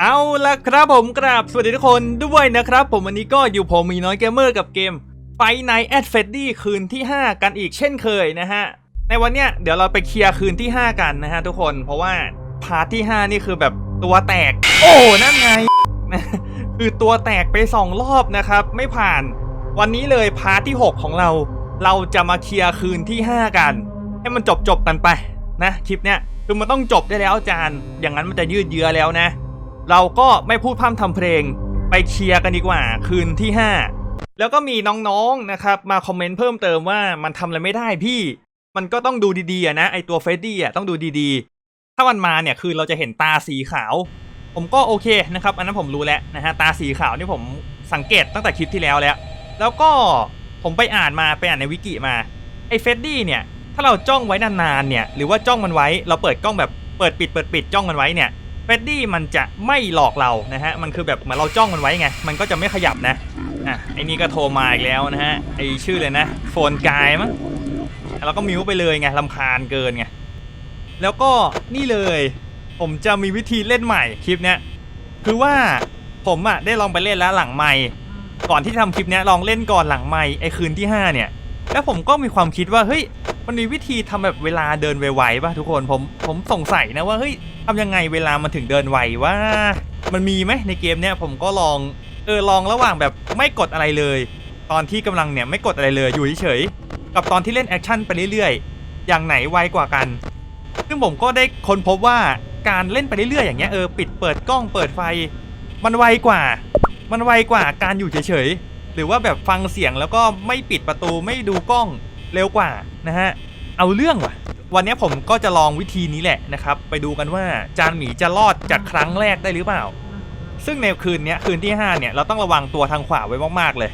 เอาละครับผมกราบสวัสดีทุกคนด้วยนะครับ ผมวันนี้ก็อยู่ผมมีน้อยเกมเมอร์กับเกมไฟในแอดเฟดดี้คืนที่ 5 กันอีกเช่นเคยนะฮะ ในวันเนี้ยเดี๋ยวเราไปเคลียร์คืนที่ 5 กันนะฮะทุกคนเพราะว่าพาร์ทที่ 5 นี่คือแบบตัวแตก โอ้นั่นไง คือตัวแตกไป 2 รอบนะครับ ไม่ผ่าน วันนี้เลยพาร์ทที่ 6 ของเรา เราจะมาเคลียร์คืนที่ 5 กัน ให้มันจบจบกันไปนะคลิปเนี้ยคือมันต้องจบได้แล้วอาจารย์ อย่างนั้นมันจะยืดเยื้อแล้วนะ เราก็ไม่พูดพร่ำทำเพลงไปเคลียร์กันดีกว่าคืนที่ 5 แล้วก็มีน้องๆนะครับ มาคอมเมนต์เพิ่มเติมว่ามันทำอะไรไม่ได้พี่ มันก็ต้องดูดีๆนะไอตัวเฟรดดี้อะต้องดูดีๆ ถ้ามันมาเนี่ยคือเราจะเห็นตาสีขาว ผมก็โอเคนะครับ อันนั้นผมรู้แล้วนะฮะตาสีขาวนี่ผมสังเกตตั้งแต่คลิปที่แล้วแล้ว แล้วก็ผมไปอ่านมาไปอ่านในวิกิมาไอเฟรดดี้เนี่ยถ้าเราจ้องไว้นานๆเนี่ยหรือว่าจ้องมันไว้เราเปิดกล้องแบบเปิดปิดเปิดปิดจ้องมันไว้เนี่ย เฟดดี้มันจะไม่หลอกเรานะฮะ มันคือแบบเหมือนเราจ้องมันไว้ไง มันก็จะไม่ขยับนะ อะไอ้นี่ก็โทรมาอีกแล้วนะฮะ ไอ้ชื่อเลยนะ โฟนกายมั้งแล้วก็มิวไปเลยไงลำคาญเกินไง แล้วก็นี่เลย ผมจะมีวิธีเล่นใหม่คลิปเนี้ย คือว่าผมอะได้ลองไปเล่นแล้วหลังไม่ก่อนที่จะทำคลิปเนี้ยลองเล่นก่อนหลังไม่ไอ้คืนที่ห้าเนี่ย แล้วผมก็มีความคิดว่าเฮ้ย มันมีวิธีทำแบบเวลาเดินไวๆป่ะทุกคนผมผมสงสัยนะว่าเฮ้ยทำยังไงเวลามันถึงเดินไวว่ามันมีไหมในเกมเนี้ยผมก็ลองเออลองระหว่างแบบไม่กดอะไรเลย ตอนที่กำลังเนี่ยไม่กดอะไรเลยอยู่เฉยๆกับตอนที่เล่นแอคชั่นไปเรื่อยๆ อย่างไหนไวกว่ากัน ซึ่งผมก็ได้ค้นพบว่าการเล่นไปเรื่อยๆอย่างเงี้ยเออปิดเปิดกล้องเปิดไฟ มันไวกว่า มันไวกว่าการอยู่เฉยๆหรือว่าแบบฟังเสียงแล้วก็ไม่ปิดประตูไม่ดูกล้อง เร็วกว่านะฮะเอาเรื่องว่ะ วันนี้ผมก็จะลองวิธีนี้แหละนะครับ ไปดูกันว่าจานหมีจะรอดจากครั้งแรกได้หรือเปล่า ซึ่งในคืนนี้คืนที่ 5 เนี่ย เราต้องระวังตัวทางขวาไว้มากๆเลย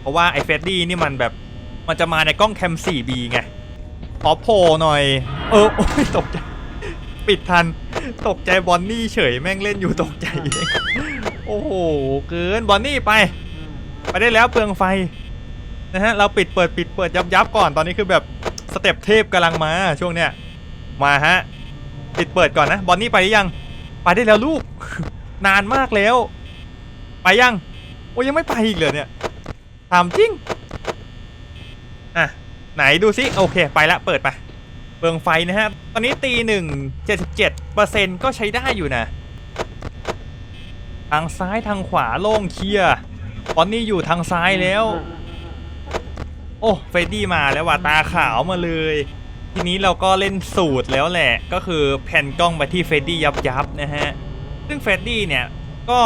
เพราะว่าไอ้เฟดดี้นี่มันแบบมันจะมาในกล้องแคม 4B ไงขอโผล่หน่อย เออโอ้ยตกใจ ปิดทัน ตกใจบอนนี่เฉยแม่งเล่นอยู่ตกใจ โอ้โห เกินบอนนี่ไป ไปได้แล้วเปลืองไฟ นะฮะเราปิดเปิดปิดเปิดยับยับก่อนตอนนี้คือแบบสเต็ปเทพกำลังมาช่วงเนี้ยมาฮะปิดเปิดก่อนนะบอนนี่ไปหรือยังไปได้แล้วลูก นานมากแล้ว ไปยังโอ้ยังไม่ไปอีกเลยเนี่ยถามจริงอะไหนดูซิโอเค ไปละเปิดไปเปลืองไฟนะฮะตอนนี้ตีหนึ่งเจ็ดสิบเจ็ดเปอร์เซ็นต์ก็ใช้ได้อยู่นะทางซ้ายทางขวาโล่งเคลียร์ตอนนี้อยู่ทางซ้ายแล้ว โอ้เฟดดี้มาแล้วว่ะตาขาวมาเลย ทีนี้เราก็เล่นสูตรแล้วแหละ ก็คือแผ่นกล้องไปที่เฟดดี้ยับยับนะฮะ ซึ่งเฟดดี้เนี่ยก็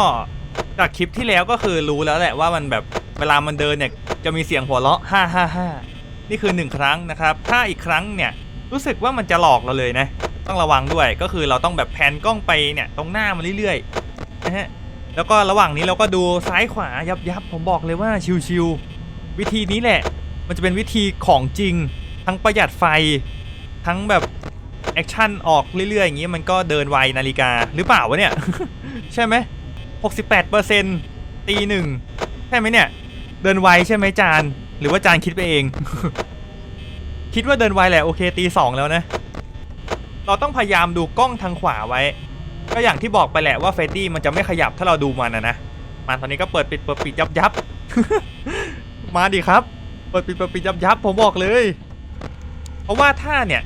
จากคลิปที่แล้วก็คือรู้แล้วแหละว่ามันแบบเวลามันเดินเนี่ยจะมีเสียงหัวเราะฮ่าฮ่าฮ่านี่คือหนึ่งครั้งนะครับ ถ้าอีกครั้งเนี่ยรู้สึกว่ามันจะหลอกเราเลยนะ ต้องระวังด้วยก็คือเราต้องแบบแพนกล้องไปเนี่ยตรงหน้ามันเรื่อยๆนะฮะแล้วก็ระหว่างนี้เราก็ดูซ้ายขวายับยับผมบอกเลยว่าชิวๆวิธีนี้แหละ มันจะเป็นวิธีของจริง ทั้งประหยัดไฟ ทั้งแบบแอคชั่นออกเรื่อยๆอย่างนี้มันก็เดินไวนาฬิกาหรือเปล่าวะเนี่ย ใช่ไหม68%ตีหนึ่งใช่ไหมเนี่ย เดินไวใช่ไหมจานหรือว่าจานคิดไปเอง คิดว่าเดินไวแหละโอเคตีสองแล้วนะ เราต้องพยายามดูกล้องทางขวาไว้ ก็อย่างที่บอกไปแหละว่าเฟรดดี้มันจะไม่ขยับถ้าเราดูมันนะนะมาตอนนี้ก็เปิดปิดเปิดปิดยับยับมาดิครับ ปิดปิดเปิดปิดยับยับผมบอกเลย เพราะว่าถ้าเนี่ย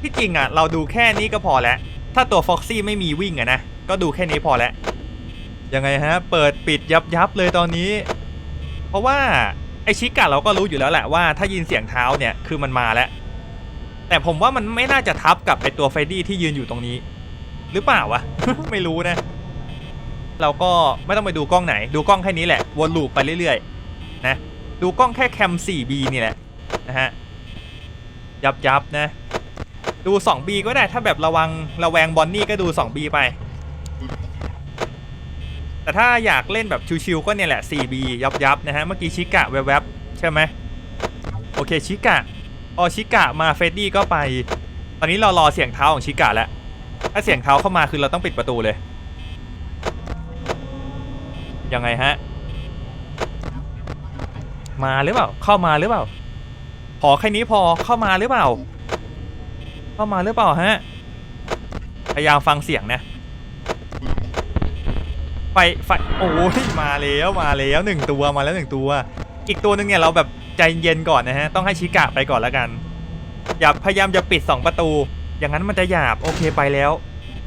ที่จริงอะ เราดูแค่นี้ก็พอแล้ว ถ้าตัวฟ็อกซี่ไม่มีวิ่งอะนะ ก็ดูแค่นี้พอแล้ว ยังไงฮะ เปิดปิดยับยับเลยตอนนี้ เพราะว่าไอชิกะเราก็รู้อยู่แล้วแหละว่าถ้ายินเสียงเท้าเนี่ยคือมันมาแล้ว แต่ผมว่ามันไม่น่าจะทับกับไอตัวเฟรดดี้ที่ยืนอยู่ตรงนี้ หรือเปล่าวะ ไม่รู้นะ เราก็ไม่ต้องไปดูกล้องไหน ดูกล้องแค่นี้แหละ วนลูปไปเรื่อยๆ นะ ดูกล้องแค่แคม 4B นี่แหละนะฮะยับยับนะ ดู 2B ก็ได้ถ้าแบบระวังระแวงบอนนี่ก็ดู 2B ไป แต่ถ้าอยากเล่นแบบชิวๆก็เนี่ยแหละ 4B ยับยับนะฮะเมื่อกี้ชิกะแวบๆใช่ไหมโอเคชิกะพอชิกะมาเฟดดี้ก็ไป ตอนนี้เรารอเสียงเท้าของชิกะแล้วถ้าเสียงเท้าเข้ามาคือเราต้องปิดประตูเลยยังไงฮะ มาหรือเปล่า เข้ามาหรือเปล่า พอแค่นี้พอเข้ามาหรือเปล่า เข้ามาหรือเปล่าฮะ พยายามฟังเสียงนะ ไฟไฟโอ้ยมาแล้วมาแล้วหนึ่งตัวมาแล้วหนึ่งตัว อีกตัวหนึ่งเนี่ยเราแบบใจเย็นก่อนนะฮะ ต้องให้ชิกะไปก่อนแล้วกัน อย่าพยายามจะปิด2ประตู อย่างนั้นมันจะหยาบโอเคไปแล้ว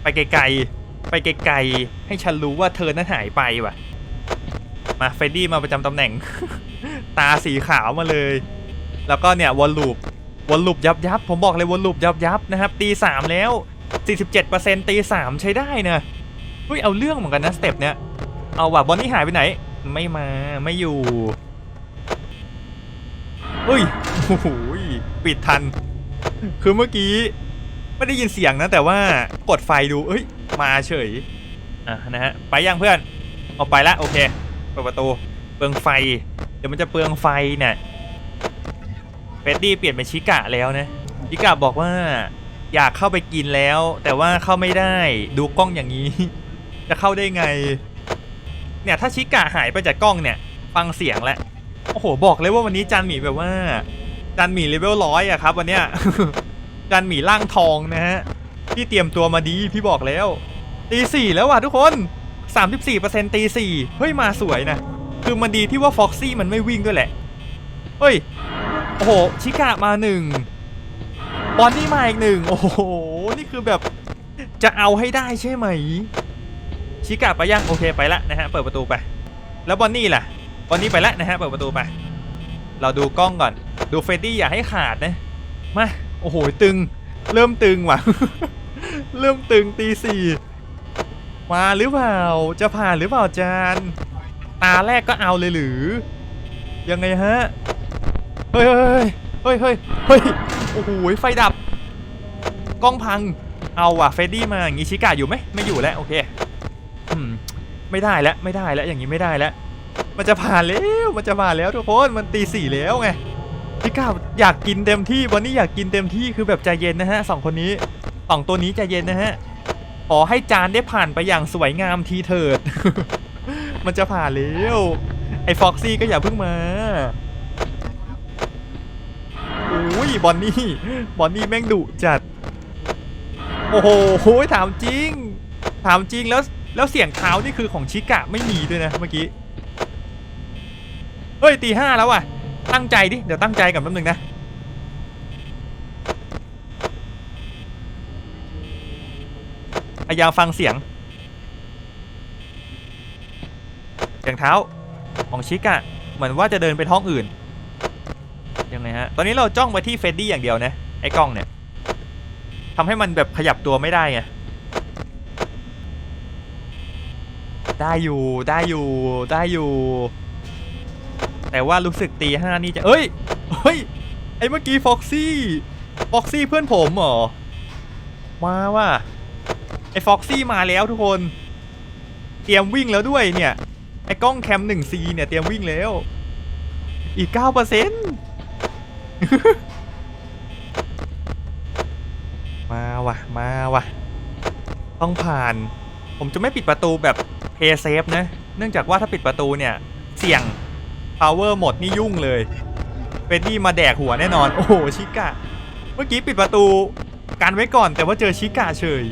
ไปไกลๆไปไกลๆให้ฉันรู้ว่าเธอนั้นหายไปว่ะ มาเฟรดดี้มาประจำตำแหน่ง ตาสีขาวมาเลย แล้วก็เนี่ยวอลลูปวอลลูปยับยับผมบอกเลยวอลลูปยับยับนะครับตีสามแล้ว 47%ตีสามใช้ได้นะเฮ้ยเอาเรื่องเหมือนกันนะสเต็ปเนี้ยเอาว่ะบอลนี่หายไปไหน ไม่มาไม่อยู่เฮ้ยโอ้โหปิดทัน คือเมื่อกี้ไม่ได้ยินเสียงนะ แต่ว่ากดไฟดูเอ้ย มาเฉยอะนะฮะไปยังเพื่อน ออกไปละโอเคเปิดประตูเปลืองไฟ ดี๋ยวมันจะเปลืองไฟเนี่ยเฟดดี้เปลี่ยนเป็นชิกะแล้วนะชิกะบอกว่าอยากเข้าไปกินแล้ว แต่ว่าเข้าไม่ได้ดูกล้องอย่างนี้ จะเข้าได้ไง เนี่ยถ้าชิกะหายไปจากกล้องเนี่ย ฟังเสียงแล้วโอ้โหบอกเลยว่าวันนี้จานหมีแบบว่าจานหมีเลเวลร้อยอะครับวันเนี้ยจานหมีร่างทองนะฮะพี่เตรียมตัวมาดีพี่บอกแล้วตีสี่แล้วว่ะทุกคน 34%ตีสี่เฮ้ยมาสวยนะ คือมันดีที่ว่าฟ็อกซี่มันไม่วิ่งด้วยแหละ เฮ้ย โอ้โห ชิกะมาหนึ่งบอนนี่มาอีกหนึ่งโอ้โห นี่คือแบบจะเอาให้ได้ใช่ไหม ชิกะไปยังโอเคไปละนะฮะ เปิดประตูไป แล้วบอนนี่ล่ะ บอนนี่ไปละนะฮะ เปิดประตูไป เราดูกล้องก่อน ดูเฟดดี้อย่าให้ขาดนะ มา โอ้โห ตึง เริ่มตึงว่ะ เริ่มตึงตีสี่มาหรือเปล่า จะผ่านหรือเปล่าจาน ตาแรกก็เอาเลยหรือ ยังไงฮะ เฮ้ยเฮ้ยเฮ้ยเฮ้ยเฮ้ยโอ้โหไฟดับ กล้องพัง เอาว่ะเฟดดี้มาอย่างงี้ชิกาอยู่ไหมไม่อยู่แล้วโอเคไม่ได้แล้วไม่ได้แล้วอย่างงี้ไม่ได้แล้ว มันจะผ่านแล้วมันจะผ่านแล้วทุกคนมันตีสี่แล้วไงชิกาอยากกินเต็มที่วันนี้อยากกินเต็มที่คือแบบใจเย็นนะฮะสองคนนี้สองตัวนี้ใจเย็นนะฮะขอให้จานได้ผ่านไปอย่างสวยงามทีเถิด มันจะผ่านแล้วไอ้ฟ็อกซี่ก็อย่าเพิ่งมาโอ้ยบอนนี่บอนนี่แม่งดุจัด โอ้โหถามจริง ถามจริงแล้วแล้วเสียงเท้านี่คือของชิกะไม่มีด้วยนะเมื่อกี้เฮ้ยตีห้าแล้วว่ะ ตั้งใจดิ เดี๋ยวตั้งใจกับแป๊บนึงนะ พยายามฟังเสียง เสี ยงเท้าของชิกอะเหมือนว่าจะเดินไปท้องอื่นยังไงฮะตอนนี้เราจ้องไปที่เฟดดี้อย่างเดียวนะไอ้กล้องเนี่ยทำให้มันแบบขยับตัวไม่ได้ไงได้อยู่ได้อยู่ได้อยู่ แต่ว่ารู้สึกตีห้านี่จะเอ้ยเฮ้ยไอ้เมื่อกี้ฟ็อกซี่ฟ็อกซี่เพื่อนผมเหรอมาว่ะไอ้ฟ็อกซี่มาแล้วทุกคน เตรียมวิ่งแล้วด้วยเนี่ย ไอ้กล้องแคม 1C เนี่ยเตรียมวิ่งแล้ว อีก 9%มาว่ะ มาว่ะ ต้องผ่าน ผมจะไม่ปิดประตูแบบเพย์เซฟนะ เนื่องจากว่าถ้าปิดประตูเนี่ย เสี่ยง power หมดนี่ยุ่งเลยเฟรดดี้มาแดกหัวแน่นอน โอ้โห ชิกะ เมื่อกี้ปิดประตู กันไว้ก่อนแต่ว่าเจอชิกะเฉย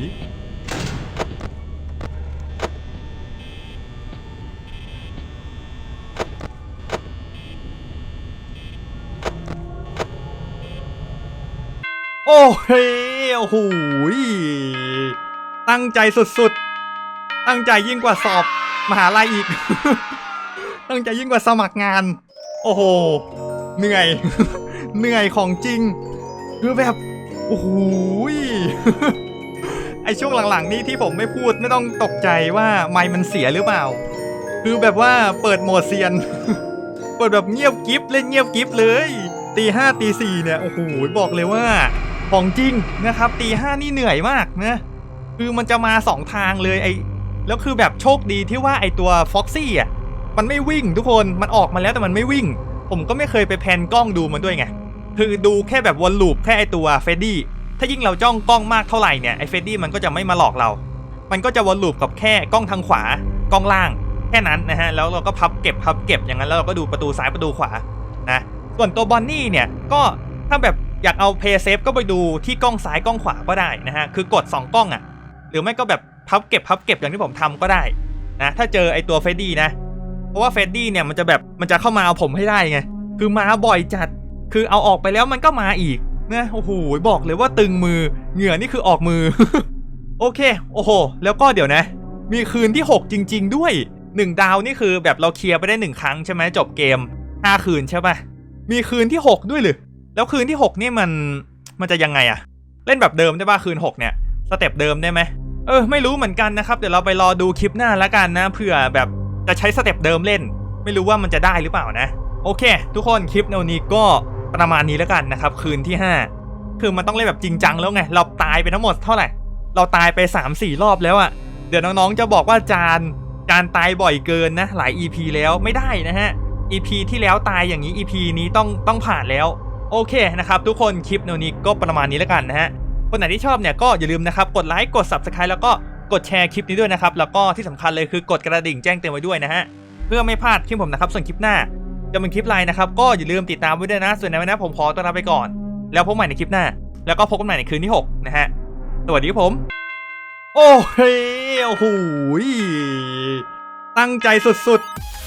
โอ้เฮ้โอ้โหตั้งใจสุดๆ ตั้งใจยิ่งกว่าสอบมหาลัยอีก ตั้งใจยิ่งกว่าสมัครงาน โอ้โห เหนื่อย เหนื่อยของจริง คือแบบ โอ้โหไอช่วงหลังๆ นี้ที่ผมไม่พูดไม่ต้องตกใจว่าไมค์มันเสียหรือเปล่า คือแบบว่าเปิดโหมดเซียน เปิดแบบเงียบกิฟเล่นเงียบกิฟเลยตีห้าตีสี่เนี่ย โอ้โห บอกเลยว่า ของจริงนะครับตีห้านี่เหนื่อยมากนะคือมันจะมาสองทางเลยไอแล้วคือแบบโชคดีที่ว่าไอตัวฟ็อกซี่อะมันไม่วิ่งทุกคนมันออกมาแล้วแต่มันไม่วิ่ง ผมก็ไม่เคยไปแพนกล้องดูมันด้วยไงคือดูแค่แบบวนลูปแค่ไอตัวเฟดดี้ถ้ายิ่งเราจ้องกล้องมากเท่าไหร่เนี่ยไอเฟดดี้มันก็จะไม่มาหลอกเรา มันก็จะวนลูปกับแค่กล้องทางขวากล้องล่าง แค่นั้นนะฮะแล้วเราก็พับเก็บพับเก็บอย่างนั้นแล้วเราก็ดูประตูซ้ายประตูขวานะส่วนตัวบอนนี่เนี่ยก็ถ้าแบบ อยากเอาเพย์เซฟก็ไปดูที่กล้องซ้ายกล้องขวาก็ได้นะฮะคือกด 2 กล้องอะ่ะ หรือไม่ก็แบบพับเก็บพับเก็บอย่างที่ผมทำก็ได้นะถ้าเจอไอตัวเฟดดี้นะ เพราะว่าเฟดดี้เนี่ยมันจะแบบมันจะเข้ามาเอาผมให้ได้ไงคือมาบ่อยจัดคือเอาออกไปแล้วมันก็มาอีกนะโอ้โหบอกเลยว่าตึงมือเหงื่อนี่คือออกมือ โอเค โอ้โห แล้วก็เดี๋ยวนะ มีคืนที่ 6 จริง ๆ ด้วย 1 ดาวนี่คือแบบเราเคลียร์ไปได้ 1 ครั้งใช่ไหมจบเกม 5 คืนใช่ปะมีคืนที่ 6 ด้วยหรือ แล้วคืนที่ 6 นี่มันมันจะยังไงอะเล่นแบบเดิมได้ป่ะคืน 6 เนี่ยสเต็ปเดิมได้ไหมเออไม่รู้เหมือนกันนะครับ เดี๋ยวเราไปรอดูคลิปหน้าละกันนะเผื่อแบบจะใช้สเต็ปเดิมเล่น ไม่รู้ว่ามันจะได้หรือเปล่านะ โอเค ทุกคนคลิปในวันนี้ก็ประมาณนี้แล้วกันนะครับ คืนที่ 5 คือมันต้องเล่นแบบจริงจังแล้วไง เราตายไปทั้งหมดเท่าไหร่ เราตายไป 3-4 รอบแล้วอะเดี๋ยวน้องๆจะบอกว่าจานจานตายบ่อยเกินนะ หลาย EP แล้วไม่ได้นะฮะ EP ที่แล้วตายอย่างนี้ EP นี้ต้องต้องผ่านแล้ว โอเคนะครับทุกคนคลิปนวันนี้ก็ประมาณนี้แล้วกันนะฮะคนไหนที่ชอบเนี่ยก็อย่าลืมนะครับกดไลค์กด Subscribe แล้วก็กดแชร์คลิปนี้ด้วยนะครับแล้วก็ที่สำคัญเลยคือกดกระดิ่งแจ้งเตือนไว้ด้วยนะฮะเพื่อไม่พลาดคลิปผมนะครับส่วนคลิปหน้าจะเป็นคลิปไลน์นะครับก็อย่าลืมติดตามไว้ด้วยนะ ส่วนในวันนี้ผมขอตัวลาไปก่อน แล้วพบใหม่ในคลิปหน้า แล้วก็พบกันใหม่ในคืนที่ 6 นะฮะสวัสดีครับผม โอ้เฮ้โอ้โหตั้งใจสุดๆ